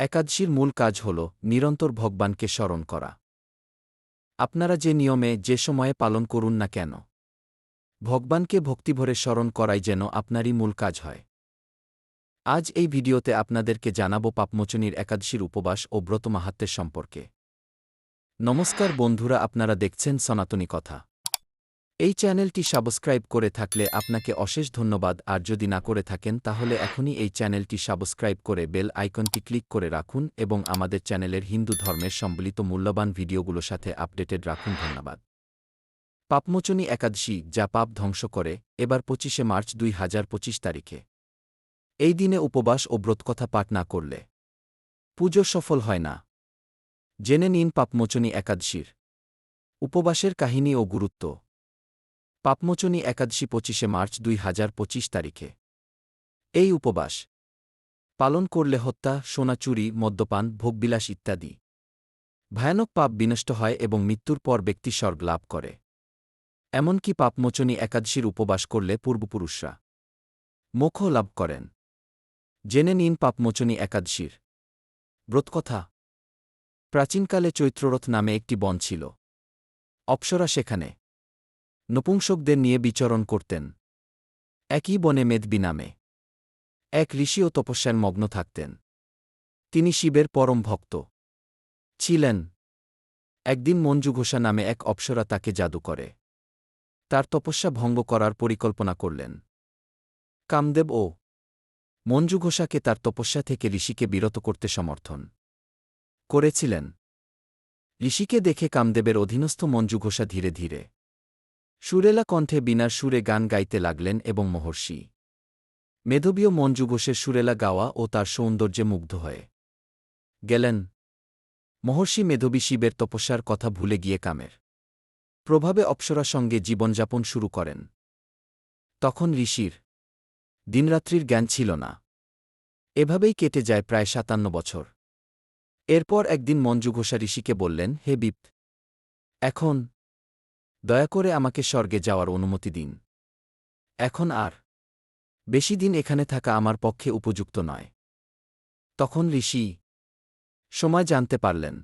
একাদশীর মূল কাজ হল নিরন্তর ভগবানকে স্মরণ করা। আপনারা যে নিয়মে, যে সময়ে পালন করুন না কেন, ভগবানকে ভক্তিভরে স্মরণ করাই যেন আপনারই মূল কাজ হয়। আজ এই ভিডিওতে আপনাদেরকে জানাব পাপমোচনীর একাদশীর উপবাস ও ব্রত মাহাত্মের সম্পর্কে। নমস্কার বন্ধুরা, আপনারা দেখছেন সনাতনী কথা। এই চ্যানেলটি সাবস্ক্রাইব করে থাকলে আপনাকে অশেষ ধন্যবাদ, আর যদি না করে থাকেন তাহলে এখনই এই চ্যানেলটি সাবস্ক্রাইব করে বেল আইকনটি ক্লিক করে রাখুন এবং আমাদের চ্যানেলের হিন্দু ধর্মের সম্বলিত মূল্যবান ভিডিওগুলোর সাথে আপডেটেড রাখুন, ধন্যবাদ। পাপমোচনী একাদশী, যা পাপ ধ্বংস করে, এবার পঁচিশে মার্চ দুই হাজার পঁচিশ তারিখে। এই দিনে উপবাস ও ব্রতকথা পাঠ না করলে পুজো সফল হয় না। জেনে নিন পাপমোচনী একাদশীর উপবাসের কাহিনী ও গুরুত্ব। পাপমোচনী একাদশী পঁচিশে মার্চ দুই হাজার পঁচিশ তারিখে। এই উপবাস। পালন করলে হত্যা, সোনা চুরি, মদ্যপান, ভোগবিলাস ইত্যাদি। ভয়ানক পাপ বিনষ্ট হয় এবং মৃত্যুর পর ব্যক্তি স্বর্গ লাভ করে। এমনকি পাপমোচনী একাদশীর উপবাস করলে পূর্বপুরুষরা মোক্ষ লাভ করেন। জেনে নিন পাপমোচনী একাদশীর ব্রতকথা। প্রাচীনকালে চৈত্ররথ নামে একটি বন ছিল। অপ্সরা সেখানে। নপুংসকদের নিয়ে বিচরণ করতেন। একই বনে মেদবি নামে। এক ঋষিও তপস্যার মগ্ন থাকতেন। তিনি শিবের পরম ভক্ত। ছিলেন। একদিন মঞ্জু ঘোষা নামে এক অপ্সরা তাকে জাদু করে। তার তপস্যা ভঙ্গ করার পরিকল্পনা করলেন। কামদেব ও মঞ্জু ঘোষাকে তার তপস্যা থেকে ঋষিকে বিরত করতে সমর্থন করেছিলেন। ঋষিকে দেখে কামদেবের অধীনস্থ মঞ্জু ঘোষা ধীরে ধীরে সুরেলা কণ্ঠে বিনার সুরে গান গাইতে লাগলেন এবং মহর্ষি। মেধবীয় মঞ্জু ঘোষের সুরেলা গাওয়া ও তার সৌন্দর্যে মুগ্ধ হয়ে গেলেন। মহর্ষি মেধবী শিবের তপস্যার কথা ভুলে গিয়ে কামের প্রভাবে অপ্সরা সঙ্গে জীবনযাপন শুরু করেন। তখন ঋষির দিনরাত্রির জ্ঞান ছিল না। এভাবেই কেটে যায় প্রায় সাতান্ন বছর। এরপর একদিন মঞ্জু ঘোষা ঋষিকে বললেন, হে বিপ এখন দয়া করে আমাকে স্বর্গে যাওয়ার অনুমতি দিন। এখন আর বেশি দিন এখানে থাকা আমার পক্ষে উপযুক্ত নয়। তখন ঋষি সময় জানতে পারলেন,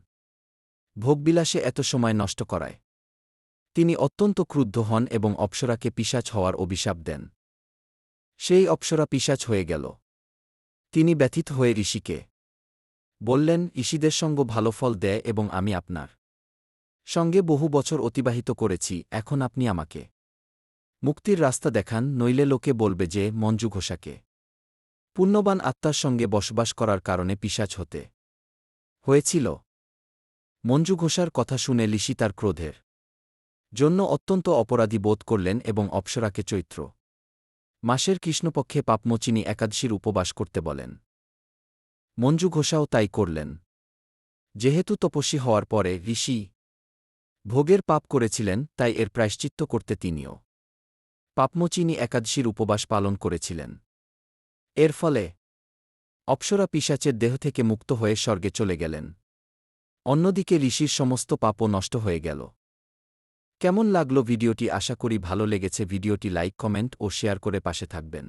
ভোগবিলাসে এত সময় নষ্ট করায়। তিনি অত্যন্ত ক্রুদ্ধ হন এবং অপ্সরাকে পিসাচ হওয়ার অভিশাপ দেন। সেই অপ্সরা পিসাচ হয়ে গেল। তিনি ব্যথিত হয়ে ঋষিকে বললেন, ঋষিদের সঙ্গ ভালো ফল দেয় এবং আমি আপনার সঙ্গে বহু বছর অতিবাহিত করেছি, এখন আপনি আমাকে। মুক্তির রাস্তা দেখান, নইলে লোকে বলবে যে, মঞ্জু ঘোষাকে। পুণ্যবান আত্মার সঙ্গে বসবাস করার কারণে পিসাচ হতে। হয়েছিল। মঞ্জু ঘোষার কথা শুনে লিসি তার ক্রোধের জন্য অত্যন্ত অপরাধী বোধ করলেন এবং অপ্সরাকে চৈত্র মাসের কৃষ্ণপক্ষে পাপমোচিনী একাদশীর উপবাস করতে বলেন। মঞ্জু ঘোষাও তাই করলেন। যেহেতু তপস্বী হওয়ার পরে ঋষি ভোগের পাপ করেছিলেন, তাই এর প্রায়শ্চিত্ত করতে তিনিও। পাপমোচিনী একাদশীর উপবাস পালন করেছিলেন। এর ফলে অপ্সরা পিসাচের দেহ থেকে মুক্ত হয়ে স্বর্গে চলে গেলেন। অন্যদিকে ঋষির সমস্ত পাপও নষ্ট হয়ে গেল। কেমন লাগল ভিডিওটি? আশা করি ভালো লেগেছে। ভিডিওটি লাইক, কমেন্ট ও শেয়ার করে পাশে থাকবেন।